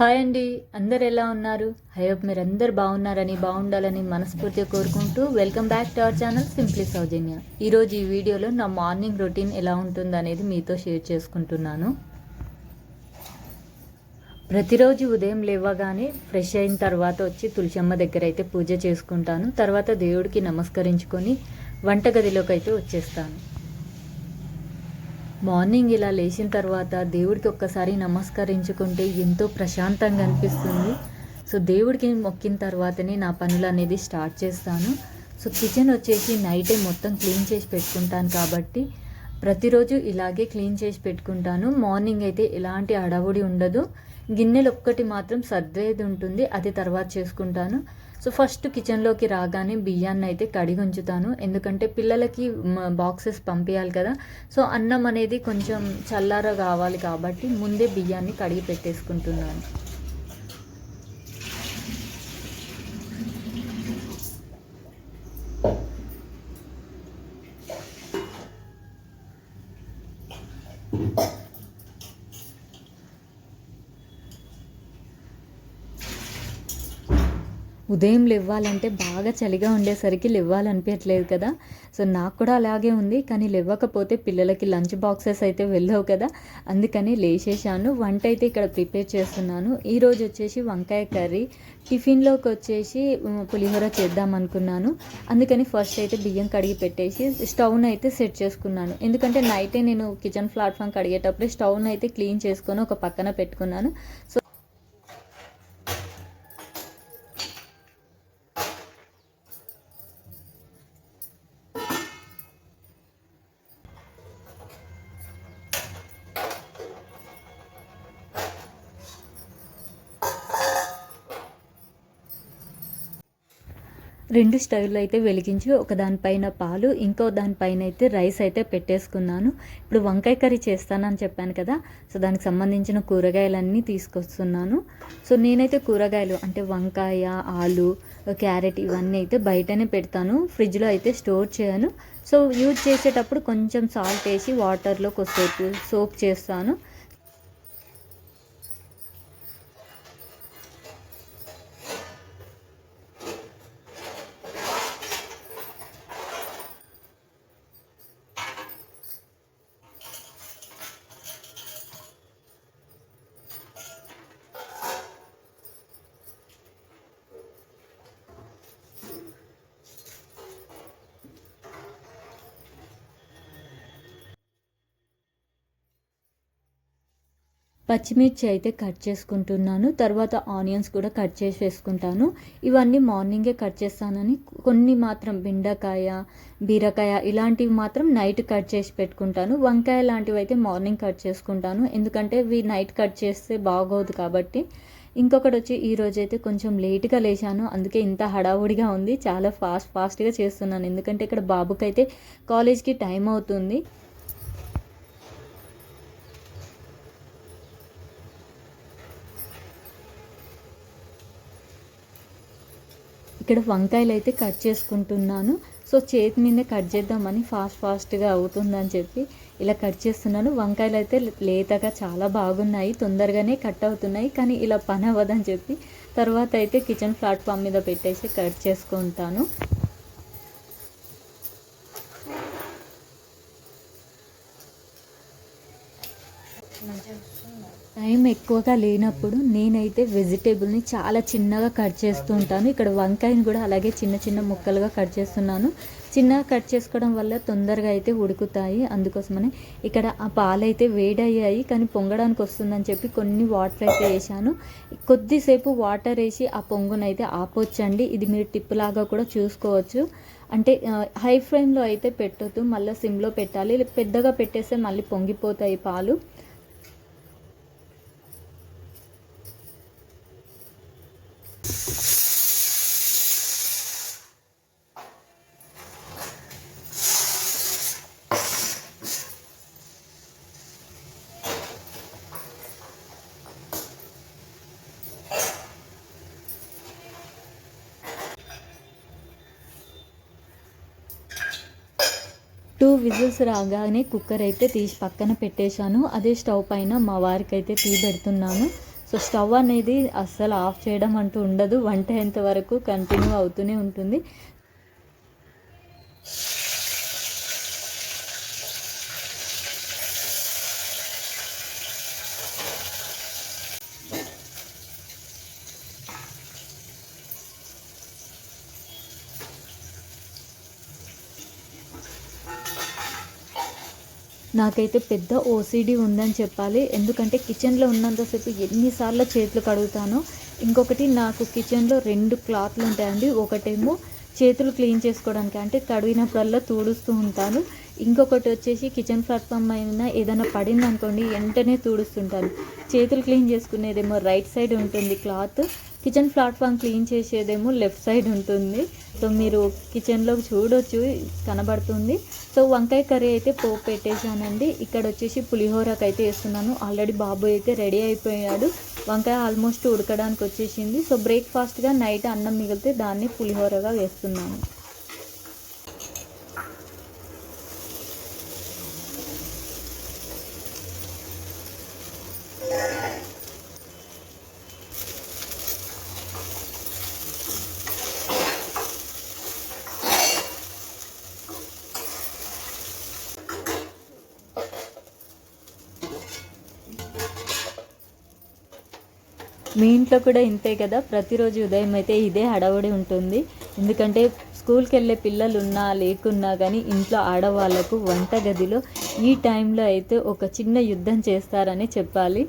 Hi అండి. అందరు ఎలా ఉన్నారు? ఐ హోప్ మీరు అందరు బాగున్నారని బాగుండాలని మనస్ఫూర్తిగా కోరుకుంటూ welcome back to our channel simply Soujanya. ఈరోజు ఈ వీడియోలో నా మార్నింగ్ రొటీన్ ఎలా ఉంటుంది అనేది మీతో షేర్ చేసుకుంటున్నాను. ప్రతిరోజు ఉదయం లేవగానే ఫ్రెష్ అయిన తర్వాత వచ్చి తులసమ్మ దగ్గర అయితే పూజ చేసుకుంటాను. తర్వాత దేవుడికి నమస్కరించుకొని వంటగదిలోకి అయితే వచ్చేస్తాను. మార్నింగ్ ఇలా లేచిన తర్వాత దేవుడికి ఒక్కసారి నమస్కరించుకుంటే ఎంతో ప్రశాంతంగా అనిపిస్తుంది. సో దేవుడికి మొక్కిన తర్వాతనే నా పనులు అనేది స్టార్ట్ చేస్తాను. సో కిచెన్ వచ్చేసి నైటే మొత్తం క్లీన్ చేసి పెట్టుకుంటాను కాబట్టి ప్రతిరోజు ఇలాగే క్లీన్ చేసి పెట్టుకుంటాను. మార్నింగ్ అయితే ఎలాంటి అడవుడి ఉండదు. గిన్నెలు ఒక్కటి మాత్రం సర్దేది ఉంటుంది. అది తర్వాత చేసుకుంటాను. సో ఫస్ట్ కిచెన్లోకి రాగానే బియ్యాన్ని అయితే కడిగి ఉంచుతాను. ఎందుకంటే పిల్లలకి బాక్సెస్ పంపించాలి కదా. సో అన్నం అనేది కొంచెం చల్లార కావాలి కాబట్టి ముందే బియ్యాన్ని కడిగి పెట్టేసుకుంటున్నాను. ఉదయం లేవ్వాలంటే బాగా చలిగా ఉండేసరికి లేవ్వాలనిపించట్లేదు కదా. సో నాకు కూడా అలాగే ఉంది. కానీ లేవ్వకపోతే పిల్లలకి లంచ్ బాక్సెస్ అయితే వెళ్ళవు కదా. అందుకని లేచేసాను వంట అయితే ఇక్కడ ప్రిపేర్ చేస్తున్నాను. ఈరోజు వచ్చేసి వంకాయ కర్రీ. టిఫిన్లోకి వచ్చేసి పులిహోర చేద్దాం అనుకున్నాను. అందుకని ఫస్ట్ అయితే బియ్యం కడిగి పెట్టేసి స్టవ్ను అయితే సెట్ చేసుకున్నాను. ఎందుకంటే నైటే నేను కిచెన్ ప్లాట్ఫామ్ కడిగేటప్పుడు స్టవ్ను అయితే క్లీన్ చేసుకొని ఒక పక్కన పెట్టుకున్నాను. సో రెండు స్టవ్లు అయితే వెలిగించి ఒక దానిపైన పాలు ఇంకో దానిపైన అయితే రైస్ అయితే పెట్టేసుకున్నాను. ఇప్పుడు వంకాయ కర్రీ చేస్తానని చెప్పాను కదా సో దానికి సంబంధించిన కూరగాయలన్నీ తీసుకొస్తున్నాను. సో నేనైతే కూరగాయలు అంటే వంకాయ ఆలు క్యారెట్ ఇవన్నీ అయితే బయటనే పెడతాను. ఫ్రిడ్జ్లో అయితే స్టోర్ చేయను. సో యూజ్ చేసేటప్పుడు కొంచెం సాల్ట్ వేసి వాటర్లో కొద్దిసేపు సోప్ చేస్తాను. పచ్చిమిర్చి అయితే కట్ చేసుకుంటున్నాను. తర్వాత ఆనియన్స్ కూడా కట్ చేసి వేసుకుంటాను ఇవన్నీ మార్నింగే కట్ చేస్తానని కొన్ని మాత్రం బెండకాయ బీరకాయ ఇలాంటివి మాత్రం నైట్ కట్ చేసి పెట్టుకుంటాను. వంకాయ లాంటివి అయితే మార్నింగ్ కట్ చేసుకుంటాను. ఎందుకంటే ఇవి నైట్ కట్ చేస్తే బాగోదు కాబట్టి. ఇంకొకటి వచ్చి ఈరోజు అయితే కొంచెం లేట్గా లేచాను. అందుకే ఇంత హడావుడిగా ఉంది. చాలా ఫాస్ట్ ఫాస్ట్గా చేస్తున్నాను. ఎందుకంటే ఇక్కడ బాబుకైతే కాలేజ్కి టైం అవుతుంది. ఇక్కడ వంకాయలు అయితే కట్ చేసుకుంటున్నాను. సో చేతి మీద కట్ చేద్దామని ఫాస్ట్ ఫాస్ట్గా అవుతుందని చెప్పి ఇలా కట్ చేస్తున్నాను. వంకాయలు అయితే లేతగా చాలా బాగున్నాయి తొందరగానే కట్ అవుతున్నాయి కానీ ఇలా పని అవ్వదని చెప్పి తర్వాత అయితే కిచెన్ ప్లాట్ఫామ్ మీద పెట్టేసి కట్ చేసుకుంటాను. టైం ఎక్కువగా లేనప్పుడు నేనైతే వెజిటేబుల్ని చాలా చిన్నగా కట్ చేస్తూ ఉంటాను ఇక్కడ వంకాయని కూడా అలాగే చిన్న చిన్న ముక్కలుగా కట్ చేస్తున్నాను. చిన్నగా కట్ చేసుకోవడం వల్ల తొందరగా అయితే ఉడుకుతాయి. అందుకోసమని ఇక్కడ ఆ పాలు అయితే వేడయ్యాయి కానీ పొంగడానికి వస్తుందని చెప్పి కొన్ని వాటర్ అయితే వేసాను కొద్దిసేపు వాటర్ వేసి ఆ పొంగునైతే ఆపొచ్చండి. ఇది మీరు టిప్ లాగా కూడా చూసుకోవచ్చు. అంటే హై ఫ్లేమ్లో అయితే పెట్టొద్దు మళ్ళీ సిమ్లో పెట్టాలి. పెద్దగా పెట్టేస్తే మళ్ళీ పొంగిపోతాయి పాలు. టూ విజిల్స్ రాగానే కుక్కర్ అయితే తీసి పక్కన పెట్టేశాను. అదే స్టవ్ పైన మా వారికి అయితే టీ పెడుతున్నాను సో స్టవ్ అనేది అస్సలు ఆఫ్ చేయడం అంటూ ఉండదు. వంట అయ్యేంత వరకు కంటిన్యూ అవుతూనే ఉంటుంది. నాకైతే పెద్ద ఓసిడి ఉందని చెప్పాలి. ఎందుకంటే కిచెన్లో ఉన్నంతసేపు ఎన్నిసార్లు చేతులు కడుగుతానో ఇంకొకటి నాకు కిచెన్లో రెండు క్లాత్లు ఉంటాయండి. ఒకటేమో చేతులు క్లీన్ చేసుకోవడానికి అంటే కడిగినప్పుడల్లా తుడుస్తూ ఉంటాను. ఇంకొకటి వచ్చేసి కిచెన్ ప్లాట్ఫామ్ అయినా ఏదైనా పడింది అనుకోండి వెంటనే తుడుస్తుంటాను. చేతులు క్లీన్ చేసుకునేదేమో రైట్ సైడ్ ఉంటుంది క్లాత్. కిచెన్ ప్లాట్ఫామ్ క్లీన్ చేసేదేమో లెఫ్ట్ సైడ్ ఉంటుంది. సో మీరు కిచెన్లో చూడొచ్చు కనబడుతుంది. సో వంకాయ కర్రీ అయితే పోపు పెట్టేశానండి. ఇక్కడ వచ్చేసి పులిహోరకి అయితే వేస్తున్నాను. ఆల్రెడీ బాబు అయితే రెడీ అయిపోయాడు. వంకాయ ఆల్మోస్ట్ ఉడకడానికి వచ్చేసింది. సో బ్రేక్ఫాస్ట్గా నైట్ అన్నం మిగిలితే దాన్ని పులిహోరగా వేస్తున్నాను. మీ ఇంట్లో కూడా ఇంతే కదా? ప్రతిరోజు ఉదయం అయితే ఇదే హడావుడి ఉంటుంది. ఎందుకంటే స్కూల్కి వెళ్ళే పిల్లలు ఉన్నా లేకున్నా కానీ ఇంట్లో ఆడవాళ్ళకు వంట గదిలో ఈ టైంలో అయితే ఒక చిన్న యుద్ధం చేస్తారని చెప్పాలి.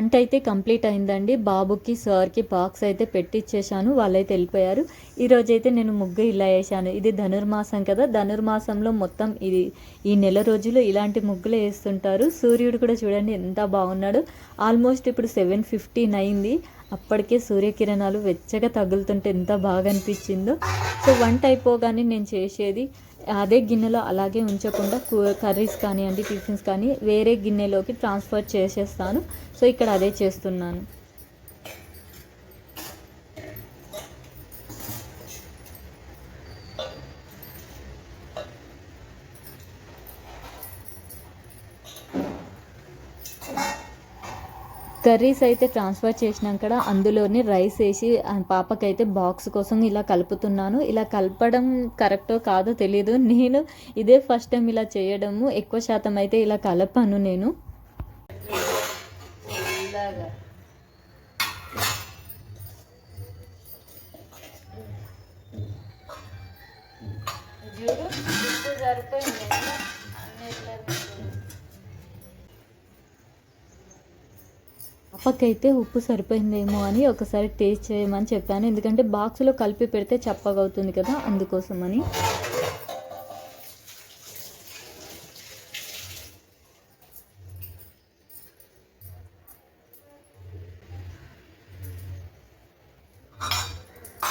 వంట అయితే కంప్లీట్ అయిందండి. బాబుకి సార్కి బాక్స్ అయితే పెట్టిచ్చేసాను వాళ్ళైతే వెళ్ళిపోయారు. ఈరోజు అయితే నేను ముగ్గు ఇలా వేసాను ఇది ధనుర్మాసం కదా. ధనుర్మాసంలో మొత్తం ఇది ఈ నెల రోజులు ఇలాంటి ముగ్గులు వేస్తుంటారు. సూర్యుడు కూడా చూడండి ఎంత బాగున్నాడు. ఆల్మోస్ట్ ఇప్పుడు సెవెన్ ఫిఫ్టీన్ అయింది. అప్పటికే సూర్యకిరణాలు వెచ్చగా తగులుతుంటే ఎంత బాగా అనిపించిందో. సో వంట అయిపోగానే నేను చేసేది అదే గిన్నెలో అలాగే ఉంచకుండా కర్రీస్ కానివ్వండి టిఫిన్స్ కానీ వేరే గిన్నెలోకి ట్రాన్స్ఫర్ చేసేస్తాను. సో ఇక్కడ అదే చేస్తున్నాను. కర్రీస్ అయితే ట్రాన్స్ఫర్ చేసినాక అందులోనే రైస్ వేసి పాపకైతే బాక్స్ కోసం ఇలా కలుపుతున్నాను. ఇలా కలపడం కరెక్టో కాదో తెలియదు నేను ఇదే ఫస్ట్ టైం ఇలా చేయడము. ఎక్కువ శాతం అయితే ఇలా కలపాను నేను. సరిపోయింది. పాపకైతే ఉప్పు సరిపోయిందేమో అని ఒకసారి టేస్ట్ చేయమని చెప్పాను. ఎందుకంటే బాక్స్లో కలిపి పెడితే చప్పగా అవుతుంది కదా అందుకోసమని.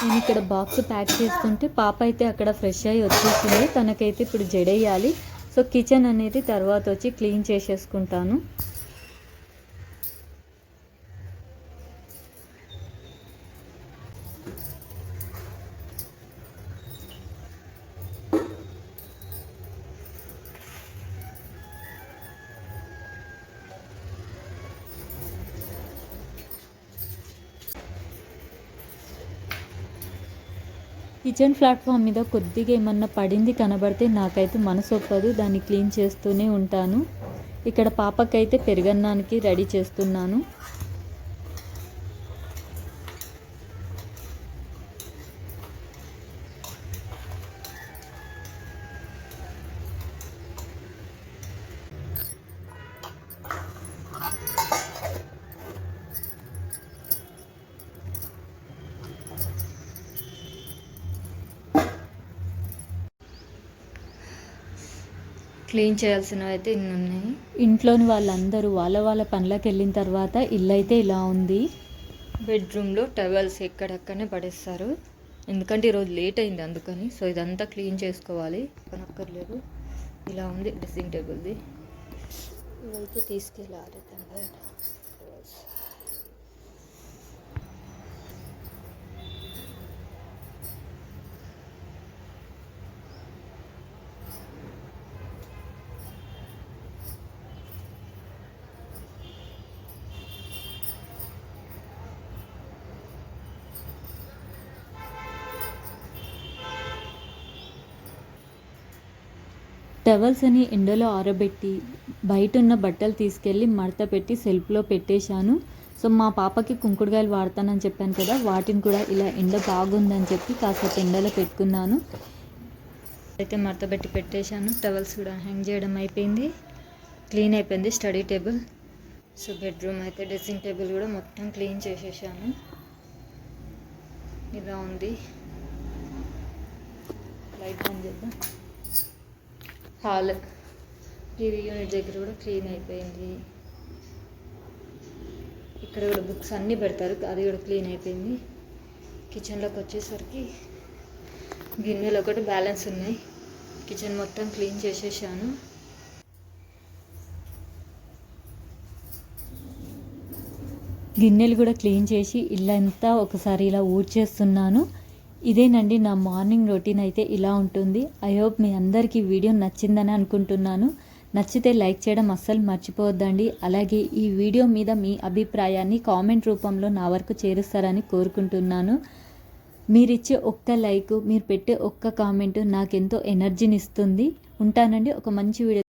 నేను ఇక్కడ బాక్స్ ప్యాక్ చేస్తుంటే పాప అయితే అక్కడ ఫ్రెష్ అయ్యి వచ్చేసింది. తనకైతే ఇప్పుడు జడేయాలి. సో కిచెన్ అనేది తర్వాత వచ్చి క్లీన్ చేసేసుకుంటాను. కిచెన్ ప్లాట్ఫామ్ మీద కొద్దిగా ఏమన్నా పడింది కనబడితే నాకైతే మనసు ఒప్పదు. దాన్ని క్లీన్ చేస్తూనే ఉంటాను. ఇక్కడ పాపకైతే పెరుగన్నానికి రెడీ చేస్తున్నాను. క్లీన్ చేయాల్సినవి అయితే ఇన్ని ఉన్నాయి. ఇంట్లోని వాళ్ళందరూ వాళ్ళ వాళ్ళ పనులకు వెళ్ళిన తర్వాత ఇల్లు అయితే ఇలా ఉంది. బెడ్రూమ్లో టవల్స్ ఎక్కడెక్కడనే పడేస్తారు. ఎందుకంటే ఈరోజు లేట్ అయింది అందుకని. సో ఇదంతా క్లీన్ చేసుకోవాలి. పనక్కర్లేదు. ఇలా ఉంది డ్రెస్సింగ్ టేబుల్ది. ఇవైతే తీసుకెళ్ళాలి. టవల్స్ అని ఎండలో ఆరబెట్టి బయట ఉన్న బట్టలు తీసుకెళ్ళి మడత పెట్టి సెల్ఫ్లో పెట్టేశాను. సో మా పాపకి కుంకుడుగాయలు వాడతానని చెప్పాను కదా వాటిని కూడా ఇలా ఎండ బాగుందని చెప్పి కాసేపు ఎండలో పెట్టుకున్నాను. అయితే మడత పెట్టి పెట్టేశాను. టవల్స్ కూడా హ్యాంగ్ చేయడం అయిపోయింది. క్లీన్ అయిపోయింది స్టడీ టేబుల్. సో బెడ్రూమ్ అయితే డ్రెస్సింగ్ టేబుల్ కూడా మొత్తం క్లీన్ చేసేసాను. ఇలా ఉంది. లైట్ బంద్ చేద్దాం. హాల్. టీవీ యూనిట్ దగ్గర కూడా క్లీన్ అయిపోయింది. ఇక్కడ కూడా బుక్స్ అన్నీ పెడతారు. అది కూడా క్లీన్ అయిపోయింది. కిచెన్లోకి వచ్చేసరికి గిన్నెలు ఒకటి బ్యాలెన్స్ ఉన్నాయి. కిచెన్ మొత్తం క్లీన్ చేసేసాను. గిన్నెలు కూడా క్లీన్ చేసి ఇల్లంతా ఒకసారి ఇలా ఊడ్చేస్తున్నాను. ఇదేనండి నా మార్నింగ్ రొటీన్ అయితే ఇలా ఉంటుంది. ఐ హోప్ మీ అందరికీ వీడియో నచ్చిందని అనుకుంటున్నాను. నచ్చితే లైక్ చేయడం అస్సలు మర్చిపోవద్దండి. అలాగే ఈ వీడియో మీద మీ అభిప్రాయాన్ని కామెంట్ రూపంలో నా వరకు చేరుస్తారని కోరుకుంటున్నాను. మీరిచ్చే ఒక్క లైక్ మీరు పెట్టే ఒక్క కామెంట్ నాకెంతో ఎనర్జీని ఇస్తుంది. ఉంటానండి ఒక మంచి వీడియో